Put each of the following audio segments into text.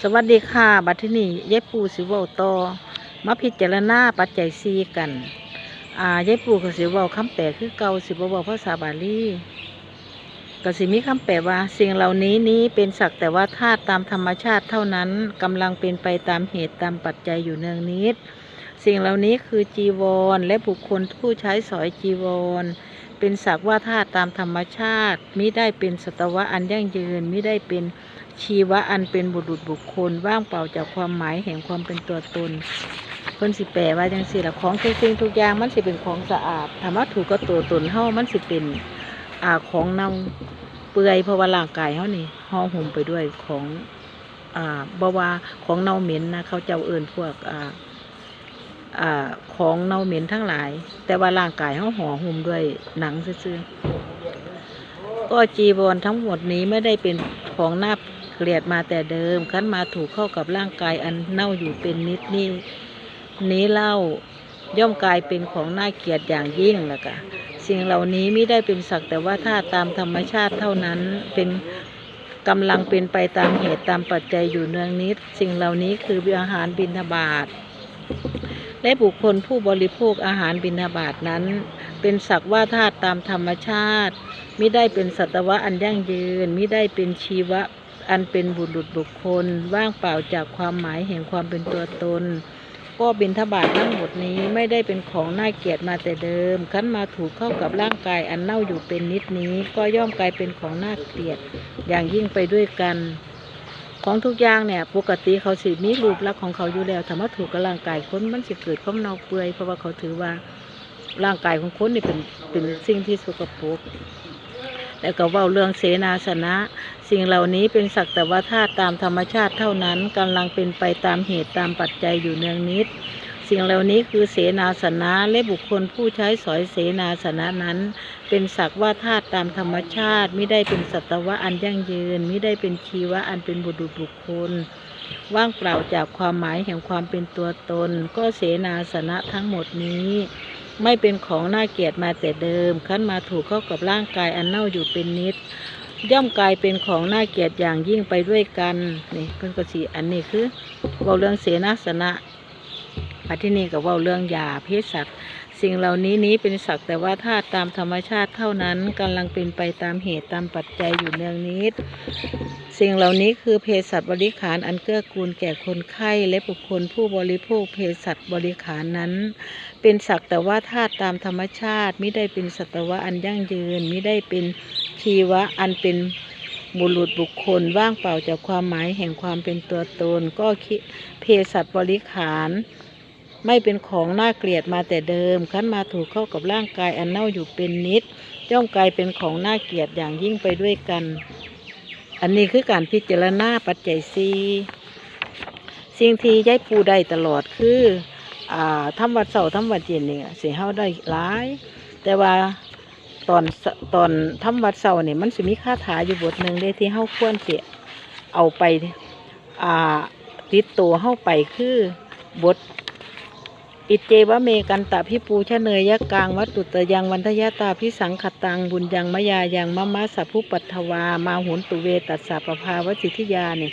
สวัสดีค่ะ บัดที่นี่ยายปูสิเว้าต่อมาพิจารณาปัจจัยซีกัน อ่ายายปูก็สิเว้าคำแปลคือเก่าสิบ่เว้าภาษาบาลีก็สิมีคำแปลว่า สิ่งเหล่านี้นี้เป็นสักแต่ว่าธาตุตามธรรมชาติเท่านั้นกำลังเป็นไปตามเหตุตามปัจจัยอยู่เนืองนิด สิ่งเหล่านี้คือจีวร และบุคคลผู้ใช้สอยจีวร เป็นสักว่าธาตุตามธรรมชาติมิได้เป็นสตวะอันยั่งยืนมิได้เป็นชีวะอันเป็นบุรุษบุคคล ว่างเปล่าจากความหมายแห่งความเป็นตัวตนเพิ่นสิแปลว่าจังสี่ละของทุกสิ่งทุกอย่างมันสิเป็นของสะอาดถามว่าถูกก็ตัวตนเฮามันสิเป็นอ่าของเน่าเปื่อยเพราะว่าร่างกายเฮานี่ห่อหุ้มไปด้วยของอ่าบ่ว่าของเน่าเหม็นนะเขาเจ้าเอิ้นพวกอ่า อของเน่าเหม็นทั้งหลาย แต่ว่าร่างกายเขาห่อหุ้มด้วยหนังซื่อๆก็จีวรทั้งหมดนี้ไม่ได้เป็นของหน่าเกลียดมาแต่เดิมคันมาถูกเข้ากับร่างกายอันเน่าอยู่เป็นนิดนี่นี้เล่าย่อมกลายเป็นของน่าเกลียดอย่างยิ่งแหละกะสิ่งเหล่านี้ไม่ได้เป็นสักแต่ว่าธาตุตามธรรมชาติเท่านั้นเป็นกำลังเป็นไปตามเหตุตามปัจจัยอยู่เนืองนิด สิ่งเหล่านี้คืออาหารบิณฑบาต และบุคคลผู้บริโภคอาหารบิณฑบาตนั้น เป็นสักว่าธาตุตามธรรมชาติมิได้เป็นสัตวะอันยั่งยืนมิได้เป็นชีวะอันเป็นบุรุษบุคคล ว่างเปล่าจากความหมายแห่งความเป็นตัวตน ก็บิณฑบาตทั้งหมดนี้ไม่ได้เป็นของน่าเกลียดมาแต่เดิมคันมาถูกเข้ากับร่างกายอันเน่าอยู่เป็นนิดนี้ ก็ย่อมกลายเป็นของน่าเกลียด อย่างยิ่งไปด้วยกัน ของทุกอย่างเนี่ยปกติเขาสิมีรูปลักษณ์ของเขาอยู่แล้วถ้ามาถูกกับร่างกายคนมันจะเกิดความเน่าเปื่อยเพราะว่าเขาถือว่าร่างกายของคนนี่เป็นเป็นสิ่งที่สกปรกแล้วก็ว่าเรื่องเสนาสนะ สิ่งเหล่านี้เป็นสักแต่ว่าธาตุตามธรรมชาติเท่านั้นกำลังเป็นไปตามเหตุตามปัจจัยอยู่เนืองนิด สิ่งเหล่านี้คือเสนาสนะและบุคคลผู้ใช้สอยเสนาสนะนั้น เป็นสักว่าธาตุตามธรรมชาติไม่ได้เป็นสัตวะอันยั่งยืนไม่ได้เป็นชีวะอันเป็นบุรุษบุคคล ว่างเปล่าจากความหมายแห่งความเป็นตัวตน ก็เสนาสนะทั้งหมดนี้ ไม่เป็นของน่าเกียดมาแต่เดิมขั้นมาถูกเข้ากับร่างกายอันเน่าอยู่เป็นนิดย่อมกลายเป็นของน่าเกียดอย่างยิ่งไปด้วยกันนี่เพิ่นก็สีอันนี้คือเว้าเรื่องเสนาสนะ อันที่นี่ก็ว้าเรื่องยาเภสัชสิ่งเหล่านี้นี้เป็นสักแต่ว่าธาตุตามธรรมชาติเท่านั้นกำลังเป็นไปตามเหตุตามปัจจัยอยู่เนืองนิด สิ่งเหล่านี้คือเภสัชบริขารอันเกื้อกูลแก่คนไข้และบุคคลผู้บริโภคเภสัชบริขารนั้น เป็นสักแต่ว่าธาตุตามธรรมชาติไม่ได้เป็นสัตวะอันยั่งยืนไม่ได้เป็นชีวะอันเป็นบุรุษบุคคลว่างเปล่าจากความหมายแห่งความเป็นตัวตน ก็เภสัชบริขาร ไม่เป็นของน่าเกลียดมาแต่เดิมขั้นมาถูกเข้ากับร่างกายอันเน่าอยู่เป็นนิดย่อมกลายเป็นของน่าเกลียดอย่างยิ่งไปด้วยกัน อันนี้คือการพิจารณาปัจจัยสีสิ่งที่ย้ายปูได้ตลอดคืออ่าทำวัดเสาร์ทำวัดเย็นเนี่ยสิเฮาได้หลาย แต่ว่าตอนตอนทำวัดเสาร์เนี่ยมันสิมีคาถาอยู่บทหนึ่งเด้ที่เฮาควรสิเอาไปอ่าติดตัวเฮาไปคือบท อิเจวะเมกันตะพิปูชะเนยยะกลางวัตุตยังวันทยตาพิสังขตังบุญยังมะยายังมะมะสัพพุปัทวา มาหุนตุเวตัสสะปภาวสิทธิยาเนี่ย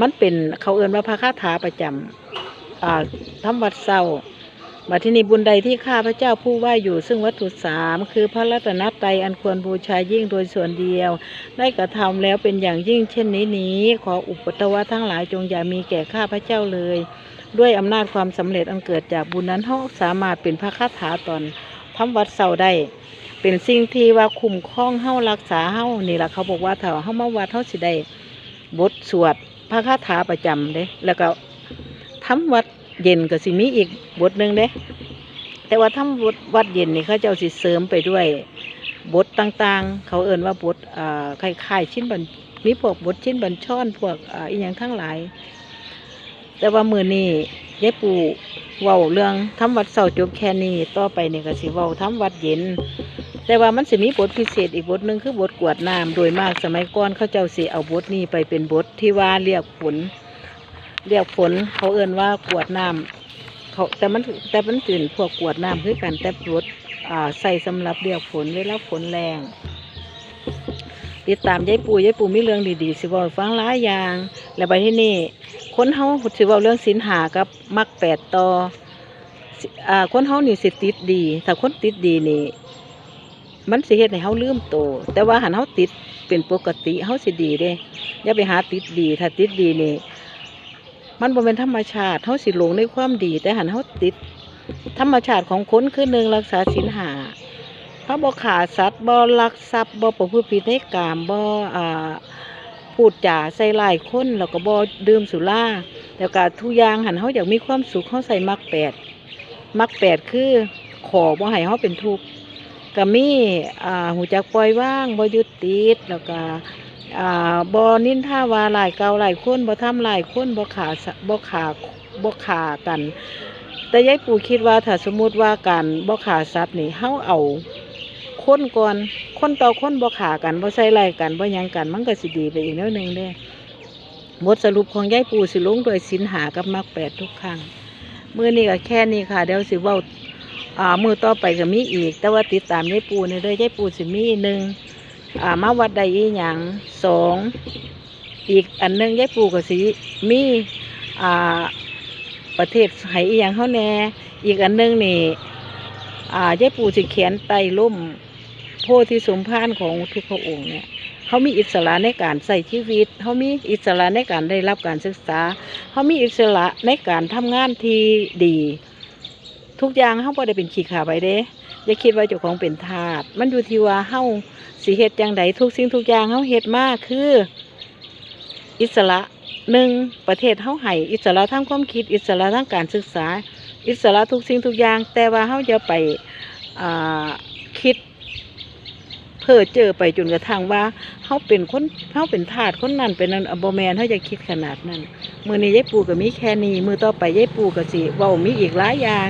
มันเป็นเขาเอ่นว่าพระคาถาประจำอ่าทำวัดเศร้ามาที่นี่บุญใดที่ข้าพระเจ้าผู้ว่าอยู่ซึ่งวัตถุสามคือพระรัตนตรัยอันควรบูชายิ่งโดยส่วนเดียว ได้กระทำแล้วเป็นอย่างยิ่งเช่นนี้นี้ ขออุปตวะทั้งหลายจงอย่ามีแก่ข้าพระเจ้าเลย ด้วยอำนาจความสำเร็จอันเกิดจากบุญนั้นเขาสามารถเป็นพระคาถาตอนทำวัดเสาได้ เป็นสิ่งที่ว่าคุ้มครองเฮารักษาเฮานี่แหละเขาบอกว่าถ้าเฮามาวัดเฮาสิได้บทสวดพระคาถาประจำเด้แล้วก็ทำวัดเย็นก็สิมีอีกบทหนึ่งเด้แต่ว่าทำวัดวัดเย็นนี่เขาจะเจ้าสิเสริมไปด้วยบทต่างๆ เขาเอ่นว่าบทอ่าคล้ายๆชิ้นบัญมีพวกบทชิ้นบัญชอนพวกอ่าอีหยังทั้งหลาย แต่ว่ามือนี้ยายปู่เว้าเรื่องทำวัดเสาจบแค่นี้ต่อไปนี่ก็สิเว้าทำวัดเย็น แต่ว่ามันสิมีบทพิเศษอีกบทหนึ่งคือบทกวดน้ำโดยมากสมัยก่อนเขาเจ้าสิเอาบทนี้ไปเป็นบทที่ว่าเรียกฝนเรียกฝนเขาเอ่นว่ากวดน้ำเขาแต่มันแต่มันตื่นพวกกวดน้ำคือกันแต่บทใส่สำหรับเรียกฝนเวลาฝนแรง ติดตามยายปู่ยายปู่มีเรื่องดีๆสิเว้าให้ฟังหลายอย่าง แล้วบัดที่นี่ คนเฮาสิเว้าเรื่องศีลหากับมรรคแปดต่ออ่าคนเฮานี่สิติดดี ถ้าคนติดดีนี่มันสิเฮ็ดให้เฮาลืมโต แต่ว่าหันเฮาติดเป็นปกติเฮาสิดีเด้อย่าไปหาติดดี ถ้าติดดีนี่มันบ่เป็นธรรมชาติเฮาสิหลงในความดี แต่หันเฮาติด ธรรมชาติของคนคือหนึ่งรักษาศีลหาเฮาบ่ฆ่าสัตว์บ่ลักทรัพย์บ่ประพฤติผิดในกามบ่อ่า พูดจาใส่ร้ายคนแล้วก็บ่ดื่มสุราแล้วก็ทุกอย่างหันเฮาอยากมีความสุขเฮาใส่มรรคแปดมรรคแปดคือขอบ่ให้เฮาเป็นทุกข์ก็มีอ่าหูจักปล่อยว่างบ่ยึดติดแล้วก็อ่าบ่นินทาว่าหลายเก่าหลายคนบ่ทำหลายคนบ่ขาบ่ขาบ่ขากัน แต่ยายปู่คิดว่าถ้าสมมุติว่าการบ่ขาสัตว์นี่เฮาเอา คนก่อนคนต่อคนบ่ขากันบ่ใส่ไล่กันบ่ยังกัน มันก็สิดีไปอีกแนวหนึ่งเด้บทสรุปของยายปู่สิลงโดยศีลหากับมรรคแปดทุกครั้งเมื้อนี้ก็แค่นี้ค่ะเดี๋ยวสิเว้าอ่ามือต่อไปก็มีอีก แต่ว่าติดตามยายปูนี่เด้อยายปูสิมีหนึ่งอ่ามาวัดใดอีหยังสองอีกอันหนึงยายปูก็สิมีอ่าประเทศให้อีหยังเฮาแน่อีกอันหนึงนี่อ่ายายปูสิเขียนไตรล่ม โพธิสมภารของทุกพระองค์เนี่ยเขามีอิสระในการใส่ชีวิตเขามีอิสระในการได้รับการศึกษาเขามีอิสระในการทำงานที่ดี ทุกอย่างเฮาบ่ได้เป็นขี้ขาไปเด้อย่าคิดว่าเจ้าของเป็นทาสมันอยู่ที่ว่าเฮาสิเฮ็ดจังใดทุกสิ่งทุกอย่างเฮาเฮ็ดมากคือ อิสระหนึ่งประเทศเฮาให้อิสระทางความคิด อิสระทางการศึกษา อิสระทุกสิ่งทุกอย่าง แต่ว่าเฮาอย่าไปคิด พ้อเจอไปจนกระทั่งว่าเฮาเป็นคนเฮาเป็นทาสคนนั้นเป็นนั้นอบ่แมนเฮาจะคิดขนาดนั้นมือนี้ยายปู่ก็มีแค่นี้มือต่อไปยายปู่ก็สิว้ามีอีกหลายอย่าง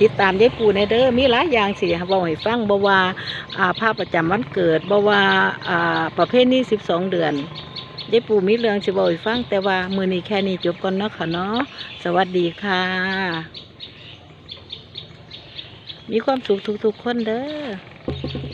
ติดตามยายปู่ในเด้อมีหลายอย่างสิว้าให้ฟังบ่ว่าอ่าภาพประจำวันเกิดบ่ว่าอ่าประเภทนี้12เดือนยายปู่มีเรื่องสิเว้าให้ฟังแต่ว่ามือนี้แค่นี้จบก่อนเนาะค่ะเนาะสวัสดีค่ะ มีความสุขทุกๆคนเด้อ